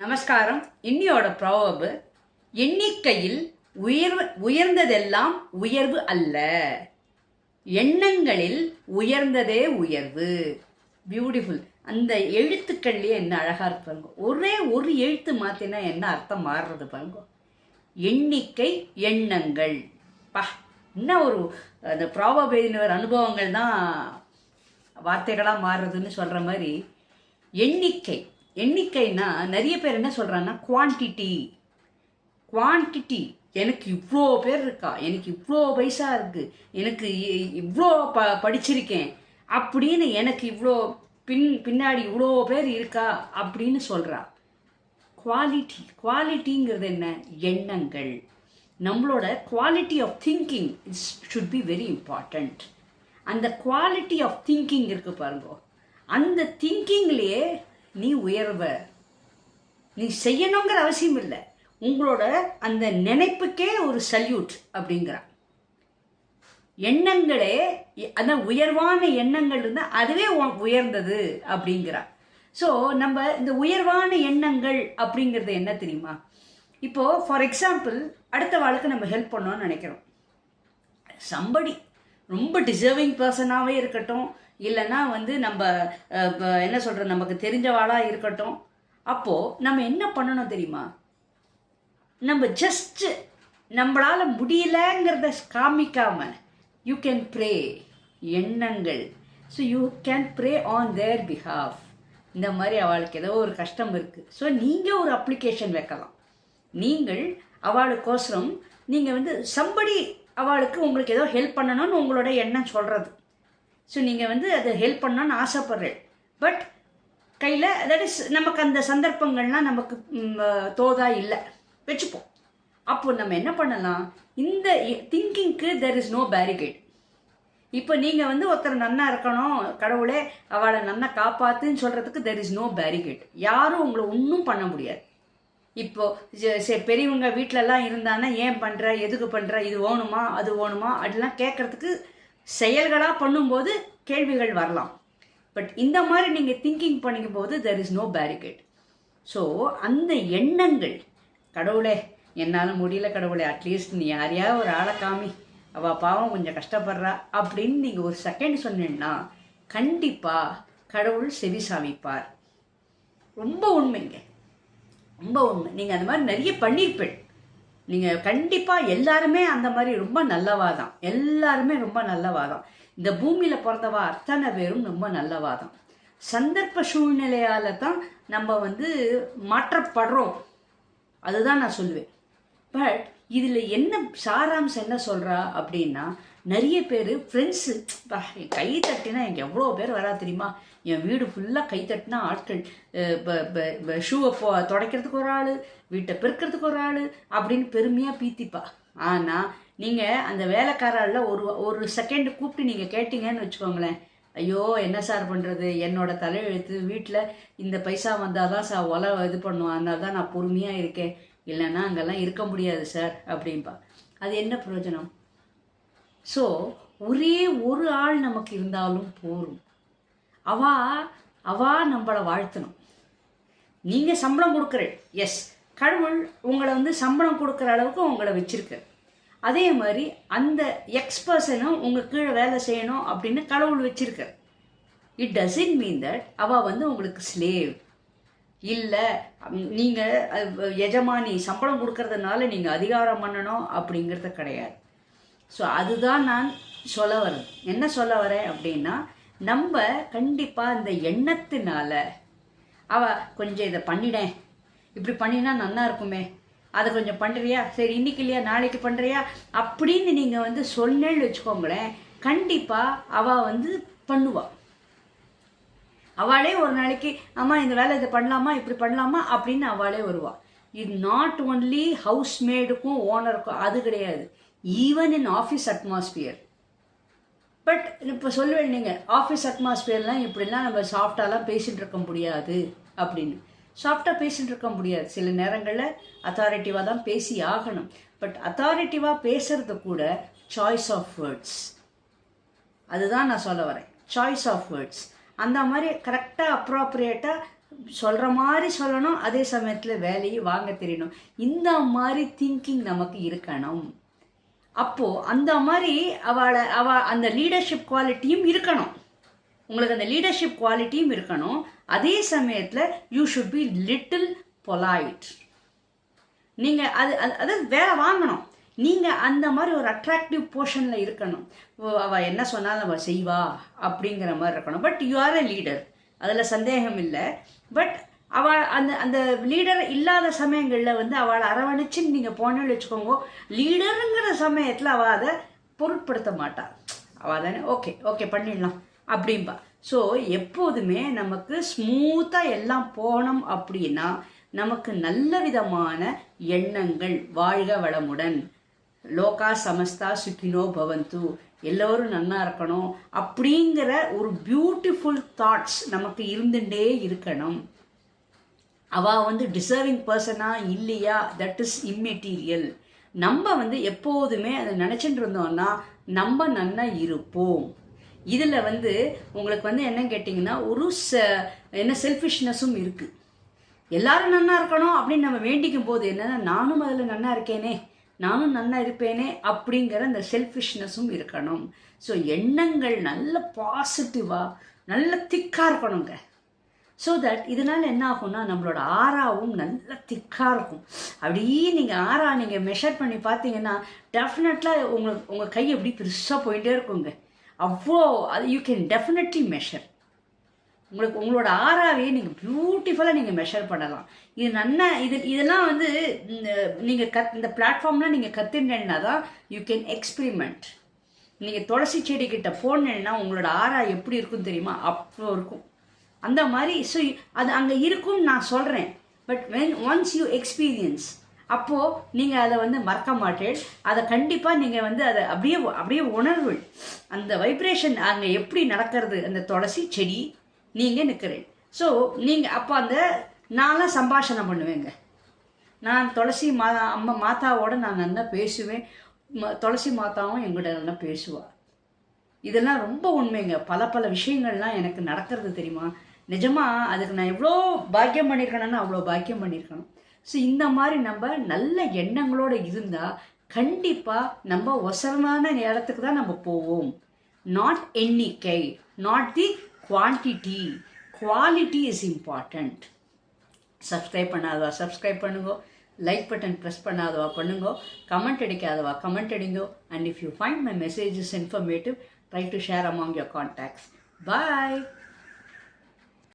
நமஸ்காரம். இன்னியோட ப்ராவபு எண்ணிக்கையில் உயர்வு உயர்ந்ததெல்லாம் உயர்வு அல்ல. எண்ணங்களில் உயர்ந்ததே உயர்வு. பியூட்டிஃபுல் அந்த எழுத்துக்கள்லயே என்ன அழகா இருக்கு பாருங்க. ஒரே ஒரு எழுத்து மாத்தினா என்ன அர்த்தம் மாறுறது பாருங்க. எண்ணிக்கை எண்ணங்கள். பா என்ன ஒரு அந்த ப்ராபபிலினர் அனுபவங்கள் தான் வார்த்தைகளாக மாறுறதுன்னு சொல்கிற மாதிரி எண்ணிக்கை. எண்ணிக்கைனா நிறைய பேர் என்ன சொல்கிறாங்கன்னா குவான்டிட்டி குவான்டிட்டி எனக்கு இவ்வளோ பேர் இருக்கா? எனக்கு இவ்வளோ பைசா இருக்கு. எனக்கு இ- இவ்வளோ ப படிச்சிருக்கேன். அப்படின்னு எனக்கு இவ்வளோ பின் பின்னாடி இவ்வளோ பேர் இருக்கா? அப்படின்னு சொல்கிறா குவாலிட்டி குவாலிட்டிங்கிறது என்ன? எண்ணங்கள். நம்மளோட quality of thinking is should be very important அந்த குவாலிட்டி ஆஃப் திங்கிங் இருக்குது பாருங்க. அந்த திங்கிங்லேயே நீ உயர்வ. நீ செய்யணுங்கிற அவசியம் இல்லை. உங்களோட அந்த நினைப்புக்கே ஒரு சல்யூட் அப்படிங்கிறா எண்ணங்களே அந்த உயர்வான எண்ணங்கள் இருந்தால் அதுவே உ- உயர்ந்தது அப்படிங்கிறா ஸோ நம்ம இந்த உயர்வான எண்ணங்கள் அப்படிங்கிறது என்ன தெரியுமா? இப்போது ஃபார் எக்ஸாம்பிள் அடுத்த வாழ்க்கை நம்ம ஹெல்ப் பண்ணோம்னு நினைக்கிறோம். சம்படி ரொம்ப டிசர்விங் பர்சனாகவே இருக்கட்டும் இல்லைன்னா வந்து நம்ம என்ன சொல்கிறது நமக்கு தெரிஞ்சவாளாக இருக்கட்டும். அப்போது நம்ம என்ன பண்ணணும் தெரியுமா? நம்ம ஜஸ்ட் நம்மளால முடியலங்கிறத காமிக்காம யூ கேன் ப்ரே எண்ணங்கள். So you can pray on their behalf இந்த மாதிரி அவளுக்கு ஏதோ ஒரு கஷ்டம் இருக்குது ஸோ நீங்கள் ஒரு அப்ளிகேஷன் வைக்கலாம். நீங்கள் அவளுக்கோசரம் நீங்கள் வந்து சம்படி அவளுக்கு உங்களுக்கு ஏதோ ஹெல்ப் பண்ணணும்னு உங்களோட எண்ணம் சொல்கிறது ஸோ நீங்கள் வந்து அதை ஹெல்ப் பண்ணணும்னு ஆசைப்படுறேன். பட் கையில் தட் இஸ் நமக்கு அந்த சந்தர்ப்பங்கள்லாம் நமக்கு தோதா இல்லை. வச்சுப்போம். அப்போ நம்ம என்ன பண்ணலாம்? இந்த திங்கிங்க்கு தெர் இஸ் நோ பேரிகேட் இப்போ நீங்கள் வந்து ஒருத்தர் நன்னா இருக்கணும் கடவுளே அவளை நன்னா காப்பாத்துன்னு சொல்கிறதுக்கு தெர் இஸ் நோ பேரிகேட் யாரும் உங்களை ஒன்றும் பண்ண முடியாது. இப்போ சரி பெரியவங்க வீட்டிலலாம் இருந்தானா ஏன் பண்ணுற எதுக்கு பண்ணுற இது வேணுமா அது வேணுமா அப்படிலாம் கேட்குறதுக்கு செயல்களாக பண்ணும்போது கேள்விகள் வரலாம். பட் இந்த மாதிரி நீங்கள் திங்கிங் பண்ணும்போது there is no barricade so அந்த எண்ணங்கள் கடவுளே என்னால் முடியல கடவுளே அட்லீஸ்ட் நீ யாரையா ஒரு ஆளை காமி. அவள் பாவம் கொஞ்சம் கஷ்டப்படுறா அப்படின்னு நீங்கள் ஒரு செகண்ட் சொன்னீங்கன்னா கண்டிப்பாக கடவுள் செவி சாவிப்பார். ரொம்ப உண்மைங்க. ரொம்ப உண்மை. நீங்கள் அந்த மாதிரி நிறைய பண்ணியிருப்பேன் நீங்கள் கண்டிப்பாக எல்லாருமே அந்த மாதிரி ரொம்ப நல்லவா தான். எல்லாருமே ரொம்ப நல்லவா தான். இந்த பூமியில் பிறந்தவா அத்தனை பேரும் ரொம்ப நல்லவா தான். சந்தர்ப்ப சூழ்நிலையால் தான் நம்ம வந்து மாற்றப்படுறோம். அதுதான் நான் சொல்லுவேன். பட் இதில் என்ன சாராம்சம் என்ன சொல்கிறா அப்படின்னா நிறைய பேர் ஃப்ரெண்ட்ஸு கை தட்டினா எனக்கு எவ்வளோ பேர் வரா தெரியுமா? என் வீடு ஃபுல்லாக கை தட்டினா ஆட்கள். ஷூவை போ துடைக்கிறதுக்கு ஒரு ஆள் வீட்டை பெருக்கிறதுக்கு ஒரு ஆள் அப்படின்னு பெருமையாக பீத்திப்பா. ஆனால் நீங்கள் அந்த வேலைக்காரால ஒரு ஒரு செகண்ட் கூப்பிட்டு நீங்கள் கேட்டீங்கன்னு வச்சுக்கோங்களேன். ஐயோ என்ன சார் பண்ணுறது என்னோட தலையெழுத்து வீட்டில் இந்த பைசா வந்தால் தான் சார் ஒலை இது பண்ணுவோம் அதனால தான் நான் பொறுமையாக இருக்கேன். இல்லைன்னா அங்கெல்லாம் இருக்க முடியாது சார் அப்படின்பா அது என்ன பிரயோஜனம்? ஸோ ஒரே ஒரு ஆள் நமக்கு இருந்தாலும் போரும். அவா அவா நம்மளை வாழ்த்தணும். நீங்கள் சம்பளம் கொடுக்குற எஸ் கடவுள் உங்களை வந்து சம்பளம் கொடுக்குற அளவுக்கு உங்களை வச்சிருக்கு. அதே மாதிரி அந்த எக்ஸ் பர்சனும் உங்கள் கீழே வேலை செய்யணும் அப்படின்னு கடவுள் வச்சிருக்க. இட் டசன்ட் மீன் தட் அவள் வந்து உங்களுக்கு ஸ்லேவ் இல்லை நீங்கள் எஜமானி சம்பளம் கொடுக்கறதுனால நீங்கள் அதிகாரம் பண்ணணும் அப்படிங்கிறது கிடையாது. ஸோ அதுதான் நான் சொல்ல வரேன் என்ன சொல்ல வரேன் அப்படின்னா நம்ம கண்டிப்பாக இந்த எண்ணத்தினால அவ கொஞ்சம் இதை பண்ணிடேன். இப்படி பண்ணினா நல்லா இருக்குமே. அதை கொஞ்சம் பண்ணுறியா சரி இன்னைக்கு இல்லையா? நாளைக்கு பண்ணுறியா அப்படின்னு நீங்கள் வந்து சொன்னேன்னு வச்சுக்கோங்களேன் கண்டிப்பாக அவள் வந்து பண்ணுவாள் அவளே ஒரு நாளைக்கு அம்மா இந்த வேலை இதை பண்ணலாமா? இப்படி பண்ணலாமா? அப்படின்னு அவளே வருவா. இது நாட் ஒன்லி ஹவுஸ் மேடுக்கும் ஓனருக்கும் அது கிடையாது. Even in office atmosphere but இப்போ சொல்லுவேன் நீங்கள் ஆஃபீஸ் அட்மாஸ்பியர்லாம் இப்படிலாம் நம்ம சாஃப்டாலாம் பேசிகிட்டு இருக்க முடியாது அப்படின்னு. சாஃப்டாக பேசிகிட்டு இருக்க முடியாது. சில நேரங்களில் அத்தாரிட்டிவாக தான் பேசி ஆகணும். பட் அத்தாரிட்டிவாக பேசுறது கூட சாய்ஸ் ஆஃப் வேர்ட்ஸ் அதுதான் நான் சொல்ல வரேன். சாய்ஸ் ஆஃப் வேர்ட்ஸ் அந்த மாதிரி கரெக்டாக அப்ராப்ரியேட்டாக சொல்கிற மாதிரி சொல்லணும். அதே சமயத்தில் வேலையை வாங்க தெரியணும். இந்த மாதிரி திங்கிங் நமக்கு இருக்கணும். அப்போது அந்த மாதிரி அவளை அவ அந்த லீடர்ஷிப் குவாலிட்டியும் இருக்கணும். உங்களுக்கு அந்த லீடர்ஷிப் குவாலிட்டியும் இருக்கணும். அதே சமயத்தில் you should be little polite நீங்கள் அது அது அதாவது வேலை வாங்கணும். நீங்கள் அந்த மாதிரி ஒரு அட்ராக்டிவ் போர்ஷனில் இருக்கணும். ஓ, என்ன சொன்னாலும் அவள் செய்வா அப்படிங்கிற மாதிரி இருக்கணும். But you are a leader அதில் சந்தேகம் இல்லை. பட் அவள் அந்த அந்த லீடர் இல்லாத சமயங்களில் வந்து அவளை அரவணைச்சு நீங்கள் போனேன்னு வச்சுக்கோங்க லீடருங்கிற சமயத்தில் அவள் அதை பொருட்படுத்த மாட்டாள் அவள் தானே ஓகே ஓகே பண்ணிடலாம். அப்படிம்பா. ஸோ எப்போதுமே நமக்கு ஸ்மூத்தாக எல்லாம் போனோம் அப்படின்னா நமக்கு நல்ல விதமான எண்ணங்கள் வாழ்க வளமுடன். லோகா சமஸ்தா சுக்கினோ பவந்து. எல்லோரும் நல்லா இருக்கணும் அப்படிங்கிற ஒரு பியூட்டிஃபுல் தாட்ஸ் நமக்கு இருந்துட்டே இருக்கணும். அவள் வந்து டிசர்விங் பர்சனா இல்லையா? தட் இஸ் இம்மெட்டீரியல் நம்ம வந்து எப்போதுமே அதை நினச்சிட்டு இருந்தோம்னா நம்ம நன்னா இருப்போம். இதில் வந்து உங்களுக்கு வந்து என்ன கேட்டிங்கன்னா ஒரு ச என்ன செல்ஃபிஷ்னஸும் இருக்குது எல்லாரும் நன்னா இருக்கணும் அப்படின்னு நம்ம வேண்டிக்கும் போது என்னன்னா நானும் அதில் நன்னா இருக்கேனே நானும் நன்னா இருப்பேனே அப்படிங்கிற அந்த செல்ஃபிஷ்னஸும் இருக்கணும். ஸோ எண்ணங்கள் நல்ல பாசிட்டிவாக நல்ல திக்காக இருக்கணுங்க. ஸோ தட் இதனால் என்ன ஆகும்னா நம்மளோட ஆறாவும் நல்ல திக்காக இருக்கும். அப்படியே நீங்கள் ஆறா நீங்கள் மெஷர் பண்ணி பார்த்தீங்கன்னா டெஃபினெட்லாக உங்களுக்கு உங்கள் கை எப்படி பெருசாக போயிட்டே இருக்குங்க. அவ்வளோ அது யூ கேன் டெஃபினெட்லி மெஷர் உங்களுக்கு உங்களோட ஆறாவையே நீங்கள் பியூட்டிஃபுல்லாக நீங்கள் மெஷர் பண்ணலாம். இது நன்னா இது இதெல்லாம் வந்து நீங்கள் கத் இந்த பிளாட்ஃபார்ம்லாம் நீங்கள் கற்றுட்டேன்னா தான் யூ கேன் எக்ஸ்பிரிமெண்ட் நீங்கள் துளசி செடிக்கிட்ட போனேன்னா உங்களோட ஆறா எப்படி இருக்குன்னு தெரியுமா? அப்போ இருக்கும். அந்த மாதிரி ஸோ அது அங்கே இருக்கும்னு நான் சொல்கிறேன் but when once you experience அப்போது நீங்கள் அதை வந்து மறக்க மாட்டேன். அதை கண்டிப்பாக நீங்கள் வந்து அதை அப்படியே அப்படியே உணர்வு. அந்த வைப்ரேஷன் அங்கே எப்படி நடக்கிறது அந்த துளசி செடி நீங்கள் நிற்கிறேன் ஸோ நீங்கள் அப்போ அந்த நான்லாம் சம்பாஷணம் பண்ணுவேங்க. நான் துளசி மா அம்மா மாதாவோட நான் நல்லா பேசுவேன். ம- துளசி மாதாவும் எங்கள்கிட்ட நல்லா பேசுவாள் இதெல்லாம் ரொம்ப உண்மைங்க. பல பல விஷயங்கள்லாம் எனக்கு நடக்கிறது தெரியுமா? நிஜமா அதுக்கு நான் எவ்வளோ பாக்கியம் பண்ணியிருக்கேன்னா அவ்வளோ பாக்கியம் பண்ணியிருக்கணும். ஸோ இந்த மாதிரி நம்ம நல்ல எண்ணங்களோட இருந்தால் கண்டிப்பாக நம்ம ஒசரமான நேரத்துக்கு தான் நம்ம போவோம். நாட் எண்ணிக்கை not the quantity quality is important subscribe பண்ணாதவா? Subscribe பண்ணுங்க. லைக் பட்டன் ப்ரெஸ் பண்ணாதவா? பண்ணுங்க. கமெண்ட் அடிக்காதவா? Comment அடிங்கோ. And if you find my messages informative try to share among your contacts bye